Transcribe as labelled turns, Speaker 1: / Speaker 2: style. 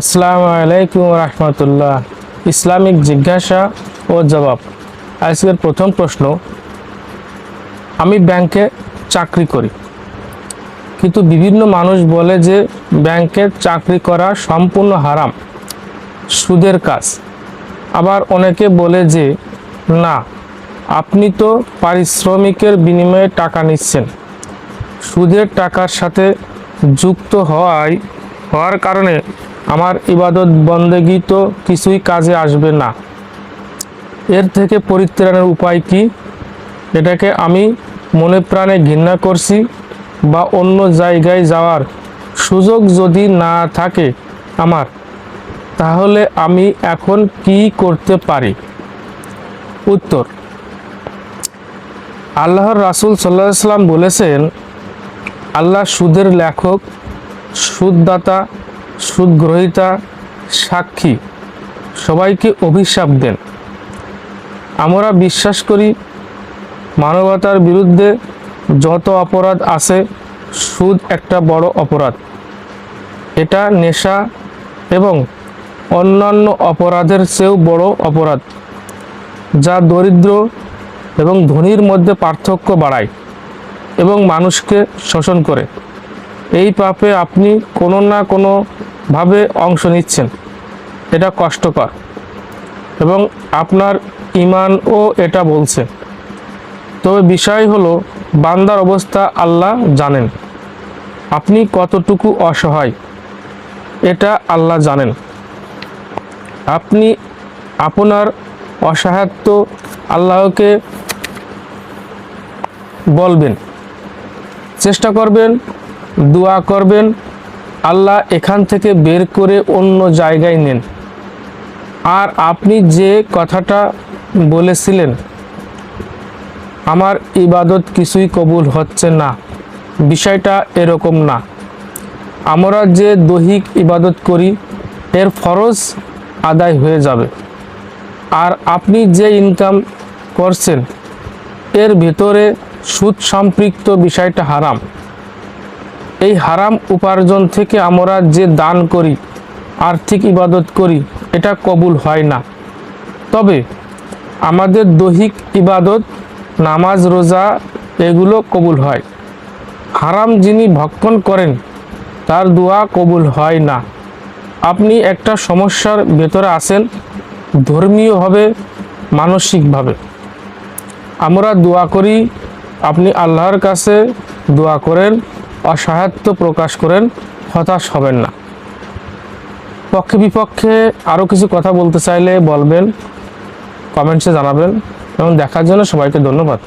Speaker 1: আসসালামু আলাইকুম রহমতুল্লাহ। ইসলামিক জিজ্ঞাসা ও জবাব। আজকের প্রথম প্রশ্ন, আমি ব্যাংকে চাকরি করি। কিন্তু বিভিন্ন মানুষ বলে যে ব্যাংকে চাকরি করা সম্পূর্ণ হারাম, সুদের কাজ। আবার অনেকে বলে যে, না, আপনি তো পারিশ্রমিকের বিনিময়ে টাকা নিচ্ছেন। সুদের টাকার সাথে যুক্ত হওয়ায়, হওয়ার কারণে আমার ইবাদত বন্দেগি তো কিছুই কাজে আসবে না। এর থেকে পরিত্রাণের উপায় কি? এটাকে আমি মনে প্রাণে ঘৃণা করছি বা অন্য জায়গায় যাওয়ার সুযোগ যদি না থাকে আমার, তাহলে আমি এখন কি করতে পারি? উত্তর, আল্লাহর রাসূল সাল্লাহ সাল্লাম বলেছেন, আল্লাহ সুদের লেখক, সুদদাতা সুদগ্রহিতা সাক্ষী, সবাইকে অভিশাপ দেন। আমরা বিশ্বাস করি, মানবতার বিরুদ্ধে যত অপরাধ আছে, সুদ একটা বড় অপরাধ। এটা নেশা এবং অন্যান্য অপরাধের চেয়েও বড় অপরাধ, যা দরিদ্র এবং ধনীর মধ্যে পার্থক্য বাড়ায় এবং মানুষকে শোষণ করে। এই পাপে আপনি কোনো না কোনোভাবে অংশ নিচ্ছেন। এটা কষ্টকর। এবং আপনার ইমানও এটা বলছে। তবে বিষয় হলো, বান্দার অবস্থা আল্লাহ জানেন। আপনি কতটুকু অসহায়, এটা আল্লাহ জানেন। আপনি আপনার অসহায়ত্ব আল্লাহকে বলবেন, চেষ্টা করবেন দোয়া করবেন, আল্লাহ এখান থেকে বের করে অন্য জায়গায় নেন। আর আপনি যে কথাটা বলেছিলেন, আমার ইবাদত কিছুই কবুল হচ্ছে না, বিষয়টা এরকম না। আমরা যে দৈহিক ইবাদত করি, এর ফরজ আদায় হয়ে যাবে। আর আপনি যে ইনকাম করছেন, এর ভেতরে সুদ সম্পৃক্ত বিষয়টা হারাম। এই হারাম উপার্জন থেকে আমরা যে দান করি, আর্থিক ইবাদত করি, এটা কবুল হয় না। তবে আমাদের দৈহিক ইবাদত, নামাজ, রোজা, এগুলো কবুল হয়। হারাম যিনি ভক্ষণ করেন, তার দোয়া কবুল হয় না। আপনি একটা সমস্যার ভেতরে আসেন ধর্মীয়ভাবে, মানসিকভাবে। আমরা দোয়া করি, আপনি আল্লাহর কাছে দোয়া করেন অসহায়ত্ব প্রকাশ করেন, হতাশ হবেন না। পক্ষে বিপক্ষে আরও কিছু কথা বলতে চাইলে বলবেন, কমেন্টসে জানাবেন এবং দেখার জন্য সবাইকে ধন্যবাদ।